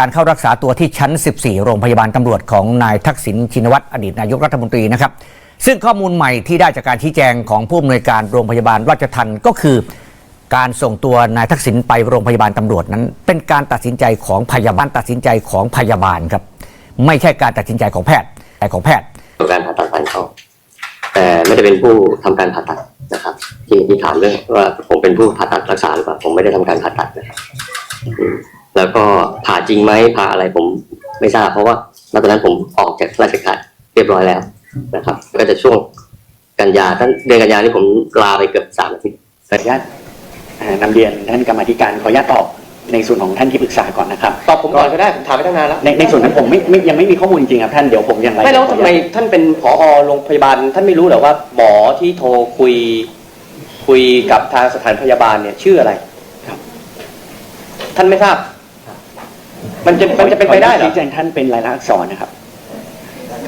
การเข้ารักษาตัวที่ชั้น 14 โรงพยาบาลตำรวจของนายทักษิณชินวัตรอดีตนายกรัฐมนตรีนะครับซึ่งข้อมูลใหม่ที่ได้จากการชี้แจงของผู้อำนวยการโรงพยาบาลราชทันก็คือ การส่งตัวนายทักษิณไปโรงพยาบาลตำรวจนั้น เป็นการตัดสินใจของพยาบาลตัดสินใจของพยาบาลครับ ไม่ใช่การตัดสินใจของแพทย์แต่ของแพทย์การผ่าตัดฟันเขาแต่ไม่ได้เป็นผู้ทำการผ่าตัดนะครับ ที่ที่ถามเรื่องว่าผมเป็นผู้ผ่าตัดรักษาหรือเปล่าผมไม่ได้ทำการผ่าตัดนะครับ แล้วก็ผ่าจริงไหมผ่าอะไรผมไม่ทราบ เพราะว่าณตอนนั้นผมออกจากราชการเรียบร้อยแล้วนะครับ ก็จะช่วงกันยาท่านเดือนกันยานี่ผมลาไปเกือบสามอาทิตย์ขออนุญาตอ่านำเรียนท่านกรรมาธิการขออนุญาตตอบในส่วนของท่านที่ปรึกษาก่อนนะครับตอบผมก่อนก็ได้ผมถามไปตั้งนานแล้วในในส่วนนั้นผมไม่ไม่ยังไม่มีข้อมูลจริงๆครับท่านเดี๋ยวผมยังรายไม่แล้วขอทำอนุไมญาตท่านเป็นผอโรงพยาบาล ท่านไม่รู้เหรอว่าหมอที่โทรคุย คุยกับทางสถานพยาบาลเนี่ยชื่ออะไรครับ ท่านไม่ทราบ มันจะมันจะเป็นไปได้เหรอ ชี้แจงท่านเป็นรายลักษณ์อักษรนะครับ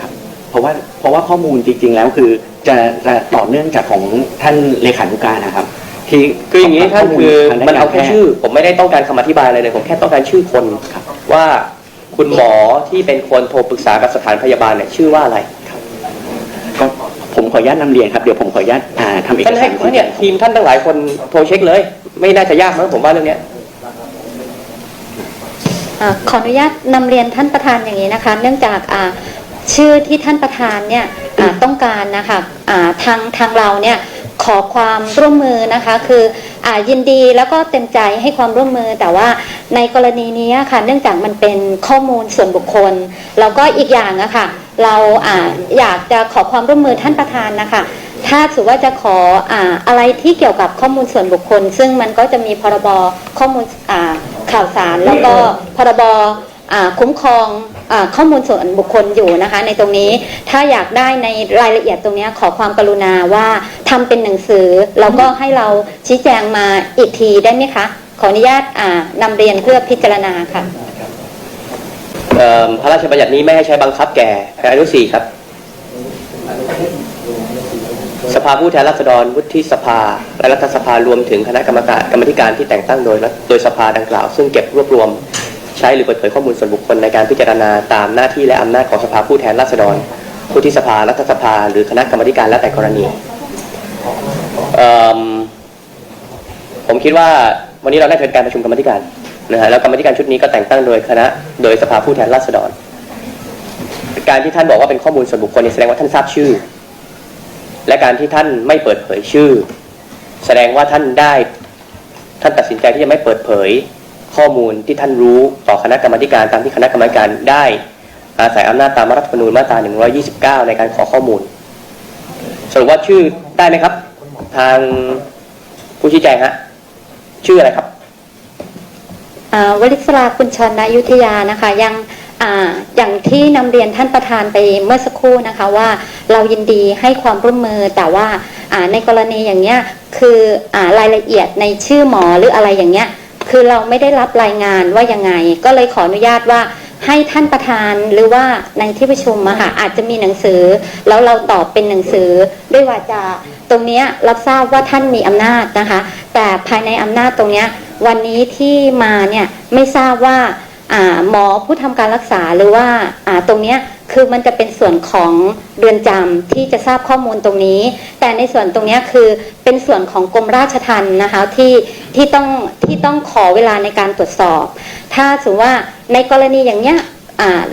ครับ เพราะว่าเพราะว่าข้อมูลจริง ๆ แล้วคือจะจะต่อเนื่องจากของท่านเลขานุการนะครับ ที่คืออย่างนี้ท่านคือทงด้มันเอาแค่กรพทย์ชื่อ ผมไม่ได้ต้องการคำอธิบายอะไรเลย ผมแค่ต้องการชื่อคนครับว่าคุณหมอที่เป็นคนโทรปรึกษากับสถานพยาบาลเนี่ยชื่อว่าอะไรก็ผมขออนุญาตนำเรียนครับเดี๋ยวผมขออนุญาตอ่าทำเอกท่านสาให้รเนี่ยทีมท่านตั้งหลายคนโทรเช็คเลย ไม่น่าจะยากมั้งผมว่าเรื่องเนี้ยอ่า ขออนุญาตนำเรียนท่านประธานอย่างนี้นะคะ เนื่องจากอ่าชื่อที่ท่านประธานเนี่ยต้องการนะคะทางทางเราเนี่ยขอความร่วมมือนะคะคืออยินดีแล้วก็เต็มใจให้ความร่วมมือ แต่ว่าในกรณีนี้ค่ะเนื่องจากมันเป็นข้อมูลส่วนบุคคล แล้วก็อีกอย่างอะค่ะเราอ่าอยากจะขอความร่วมมือท่านประธานนะคะ ถ้าถือว่าจะขออ่าอะไรที่เกี่ยวกับข้อมูลส่วนบุคคล ซึ่งมันก็จะมีพรบข้อมูลอ่าข่าวสาร แล้วก็พรบอ่าคุ้มครองอาข้อมูลส่วนบุคคลอยู่นะคะ ในตรงนี้ถ้าอยากได้ในรายละเอียดตรงเนี้ยขอความกรุณาว่าทำเป็นหนังสือ แล้วก็ให้เราชี้แจงมาอีกทีได้ไหมคะ ขออนุญาตอ่านำเรียนเพื่อพิจารณาค่ะเอ่อพระราชบัญญัตินี้ไม่ให้ใช้บังคับแก่อนุสี่ครับ สภาผู้แทนราษฎรวุฒิสภา และรัฐสภารวมถึงคณะกรรมการกรรมธิการที่แต่งตั้งโดยโดยสภาดังกล่าว ซึ่งเก็บรวบรวม ใช้หรือเปิดเผยข้อมูลส่วนบุคคลในการพิจารณาตามหน้าที่และอำนาจของสภาผู้แทนราษฎรวุฒิสภารัฐสภา หรือคณะกรรมธิการแล้วแต่กรณีผมคิดว่าวันนี้เราได้เกิดการประชุมกรรมธิการนะฮะแล้วกรรมธิการชุดนี้ก็แต่งตั้งโดยคณะโดยสภาผู้แทนราษฎร การที่ท่านบอกว่าเป็นข้อมูลส่วนบุคคลเนี่ยแสดงว่าท่านทราบชื่อ และการที่ท่านไม่เปิดเผยชื่อ แสดงว่าท่านได้ ท่านตัดสินใจที่จะไม่เปิดเผยข้อมูลที่ท่านรู้ต่อคณะกรรมการตามที่คณะกรรมการได้อาศัยอำนาจตามรัฐธรรมนูญมาตรา 129 ในการขอข้อมูล สรุปว่าชื่อได้ไหมครับ ทางผู้ชี้แจงฮะชื่ออะไรครับวลิศราคุณชนนายุทธยานะคะ ยัง อย่างที่นำเรียนท่านประธานไปเมื่อสักครู่นะคะว่าเรายินดีให้ความร่วมมือแต่ว่าในกรณีอย่างเนี้ยคืออารายละเอียดในชื่อหมอหรืออะไรอย่างเงี้ยคือเราไม่ได้รับรายงานว่ายังไง ก็เลยขออนุญาตว่าให้ท่านประธานหรือว่าในที่ประชุมอะค่ะอาจจะมีหนังสือ แล้วเราตอบเป็นหนังสือด้วยวาจา ตรงนี้รับทราบว่าท่านมีอำนาจนะคะ แต่ภายในอำนาจตรงเนี้ยวันนี้ที่มาเนี่ยไม่ทราบว่า หมอผู้ทำการรักษาหรือว่าตรงนี้คือมันจะเป็นส่วนของเรือนจำที่จะทราบข้อมูลตรงนี้ แต่ในส่วนตรงนี้คือเป็นส่วนของกรมราชทัณฑ์นะคะที่ที่ต้องที่ต้องขอเวลาในการตรวจสอบ ถ้าสมมติว่าในกรณีอย่างเนี้ย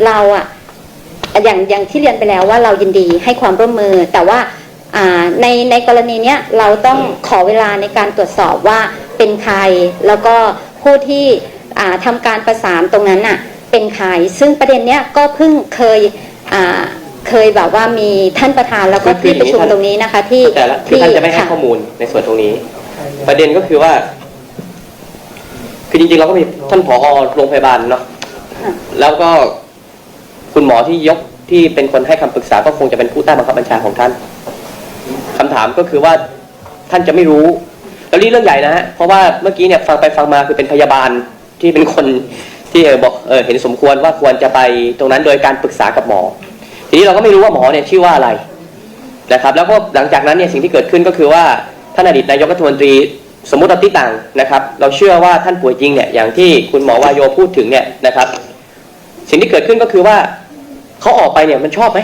เราอะอย่างอย่างที่เรียนไปแล้วว่าเรายินดีให้ความร่วมมือ แต่ว่าในในกรณีเนี้ยเราต้องขอเวลาในการตรวจสอบว่าเป็นใคร แล้วก็ผู้ที่ ทำการประสานตรงนั้นน่ะเป็นใครซึ่งประเด็นเนี้ยก็เพิ่งเคยอ่าเคยแบบว่ามีท่านประธานแล้วก็คือที่ประชุมคือตรงนี้นะคะ ที่แต่ละคือท่านจะไม่ให้ค่ข้อมูลในส่วนตรงนี้ ประเด็นก็คือว่า คือจริงๆเราก็มีท่านผอโรงพยาบาลเนาะค่ะแล้วก็คุณหมอที่ยกที่เป็นคนให้คำปรึกษาก็คงจะเป็นผู้ใต้บังคับบัญชาของท่านคำถามก็คือว่าท่านจะไม่รู้ แล้วนี่เรื่องใหญ่นะฮะเพราะว่าเมื่อกี้เนี่ยฟังไปฟังมาคือเป็นพยาบาล ที่เป็นคนที่เออบอกเออเห็นสมควรว่าควรจะไปตรงนั้นโดยการปรึกษากับหมอ ทีนี้เราก็ไม่รู้ว่าหมอเนี่ยชื่อว่าอะไรนะครับ แล้วก็หลังจากนั้นเนี่ยสิ่งที่เกิดขึ้นก็คือว่าท่านอดีตนายกรัฐมนตรีสมมติเราติต่างนะครับ เราเชื่อว่าท่านป่วยจริงเนี่ยอย่างที่คุณหมอวายโยพูดถึงเนี่ยนะครับ สิ่งที่เกิดขึ้นก็คือว่าเขาออกไปเนี่ยมันชอบไหม